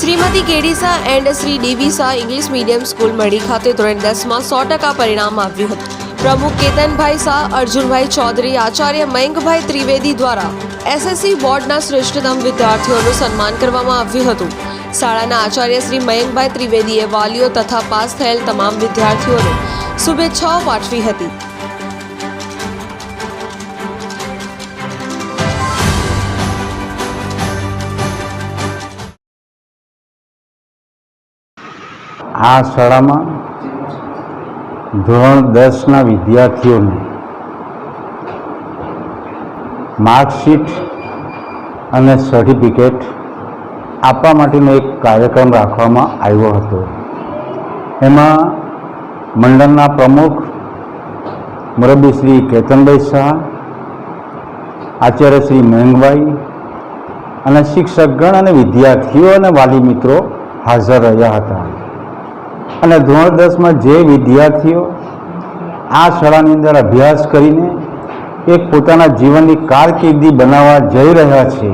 શ્રીમતી કેડીસા એન્ડ શ્રી ડીવીસા English medium school મળી ખાતે ધોરણ દસમાં સો ટકા પરિણામ આવ્યું હતું. પ્રમુખ કેતનભાઈ શાહ, અર્જુનભાઈ ચૌધરી, આચાર્ય મયંકભાઈ ત્રિવેદી દ્વારા એસએસસી બોર્ડના શ્રેષ્ઠતમ વિદ્યાર્થીઓનું સન્માન કરવામાં આવ્યું હતું. શાળાના આચાર્ય શ્રી મયંકભાઈ ત્રિવેદીએ વાલીઓ તથા પાસ થયેલ તમામ વિદ્યાર્થીઓને શુભેચ્છાઓ પાઠવી હતી. આ શાળામાં ધોરણ દસના વિદ્યાર્થીઓને માર્કશીટ અને સર્ટિફિકેટ આપવા માટેનો એક કાર્યક્રમ રાખવામાં આવ્યો હતો. એમાં મંડળના પ્રમુખ મુરબ્બી શ્રી કેતનભાઈ શાહ, આચાર્ય શ્રી મેંગભાઈ અને શિક્ષકગણ અને વિદ્યાર્થીઓ અને વાલી મિત્રો હાજર રહ્યા હતા. અને ધોરણ દસમાં જે વિદ્યાર્થીઓ આ શાળાની અંદર અભ્યાસ કરીને એક પોતાના જીવનની કારકિર્દી બનાવવા જઈ રહ્યા છે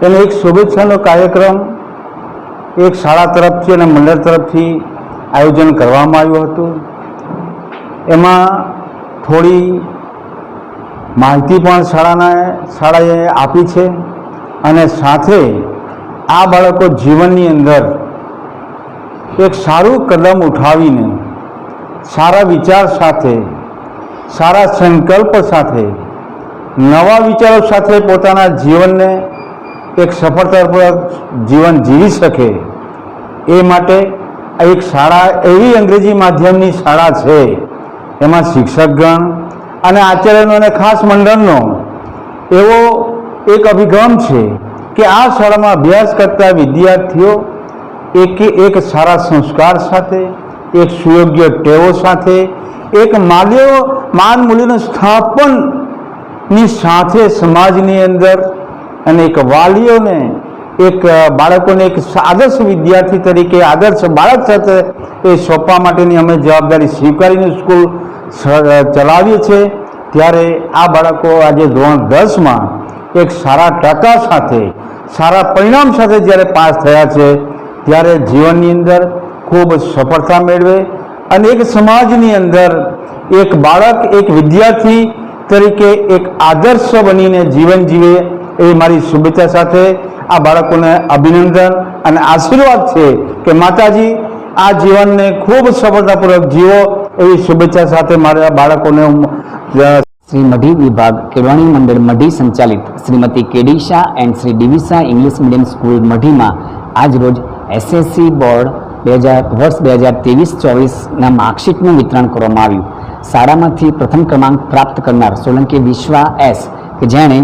તેને એક શુભેચ્છાનો કાર્યક્રમ એક શાળા તરફથી અને મંડળ તરફથી આયોજન કરવામાં આવ્યું હતું. એમાં થોડી માહિતી પણ શાળાના શાળાએ આપી છે અને સાથે આ બાળકો જીવનની અંદર એક સારું કદમ ઉઠાવીને, સારા વિચાર સાથે, સારા સંકલ્પ સાથે, નવા વિચારો સાથે પોતાના જીવનને એક સફળતાપૂર્વક જીવન જીવી શકે. એ માટે એક શાળા, એવી અંગ્રેજી માધ્યમની શાળા છે. એમાં શિક્ષકગણ અને આચાર્યનો અને ખાસ મંડળનો એવો એક અભિગમ છે કે આ શાળામાં અભ્યાસ કરતા વિદ્યાર્થીઓ એક એક સારા સંસ્કાર સાથે, એક સુયોગ્ય ટેવો સાથે, એક માલ્યો, માન મૂલ્યનું સ્થાપનની સાથે સમાજની અંદર અને એક વાલીઓને, એક બાળકોને એક આદર્શ વિદ્યાર્થી તરીકે, આદર્શ બાળક સાથે એ સોંપવા માટેની અમે જવાબદારી સ્વીકારીને સ્કૂલ ચલાવીએ છીએ. ત્યારે આ બાળકો આજે ધોરણ દસમાં એક સારા ટકા સાથે, સારા પરિણામ સાથે જ્યારે પાસ થયા છે ત્યારે જીવનની અંદર ખૂબ સફળતા મેળવે અને એક સમાજની અંદર એક બાળક, એક વિદ્યાર્થી તરીકે એક આદર્શ બનીને જીવન જીવે એ મારી શુભેચ્છા સાથે આ બાળકોને અભિનંદન અને આશીર્વાદ છે કે માતાજી આ જીવનને ખૂબ સફળતાપૂર્વક જીવો એવી શુભેચ્છા સાથે મારા બાળકોને શ્રી મઢી વિભાગ કેળવણી મંડળ મઢી સંચાલિત શ્રીમતી કેડીશા એન્ડ શ્રી ડિવિસા ઇંગ્લિશ મીડિયમ સ્કૂલ મઢીમાં આજ રોજ એસએસસી બોર્ડ બે હજાર, વર્ષ બે હજાર ત્રેવીસ ચોવીસના માર્કશીટનું વિતરણ કરવામાં આવ્યું. શાળામાંથી પ્રથમ ક્રમાંક પ્રાપ્ત કરનાર સોલંકી વિશ્વા એસ, કે જેણે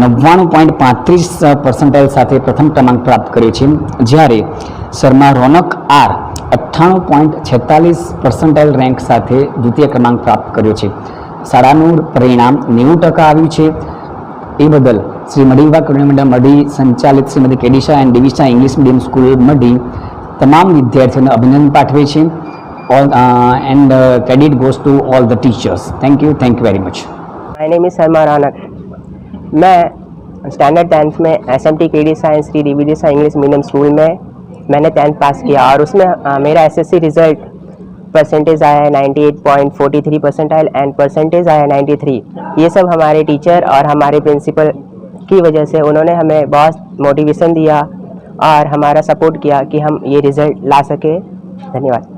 નવ્વાણું પોઈન્ટ પાંત્રીસ પર્સન્ટાઇલ સાથે પ્રથમ ક્રમાંક પ્રાપ્ત કર્યો છે, જ્યારે શર્મા રોનક આર, અઠ્ઠાણું પોઈન્ટ છેતાલીસ પર્સન્ટાઇલ રેન્ક સાથે દ્વિતીય ક્રમાંક પ્રાપ્ત કર્યો છે. શાળાનું પરિણામ નેવું ટકા આવ્યું છે. એ બદલ શ્રી મઢી વિભાગ કલ્યાણ મંડળ મઢી સંચાલિત Shrimati Kedisha and Divisha English medium school Madhi તમામ વિદ્યાર્થીઓને અભિનંદન પાઠવે છે all and credit goes to all the teachers thank you thank you very much my name is Salma Raunak मैं स्टैंडर्ड टेंथ में S M T K D science की D सा English medium school में मैंने tenth pass किया और उसमें अ, मेरा S S C result percentage आया है ninety eight point forty three percentile and percentage आया नाइन्टी थ्री ये सब हमारे टीचर और हमारे प्रिंसिपल की वजह से उन्होंने हमें बहुत मोटिवेशन दिया और हमारा सपोर्ट किया कि हम ये रिज़ल्ट ला सके धन्यवाद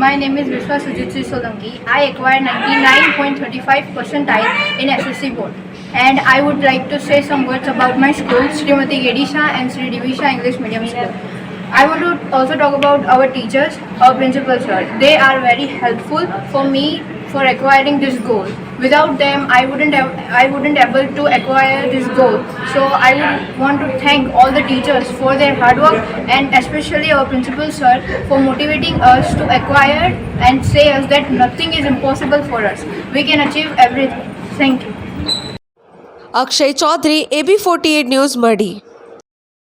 My name is Vishwa Sujitri Solanki. I acquired 99.35 percentile in SSC board. And I would like to say some words about my school, Srimati Gedisha and Sri Divisha English Medium School. I want to also talk about our teachers, our principals sir. They are very helpful for me for acquiring this goal. Without them, I wouldn't have, I wouldn't able to acquire this goal. So I would want to thank all the teachers for their hard work and especially our principal sir for motivating us to acquire and say us that nothing is impossible for us. We can achieve everything. Thank you. Akshay Chaudhary AB forty eight news Madhi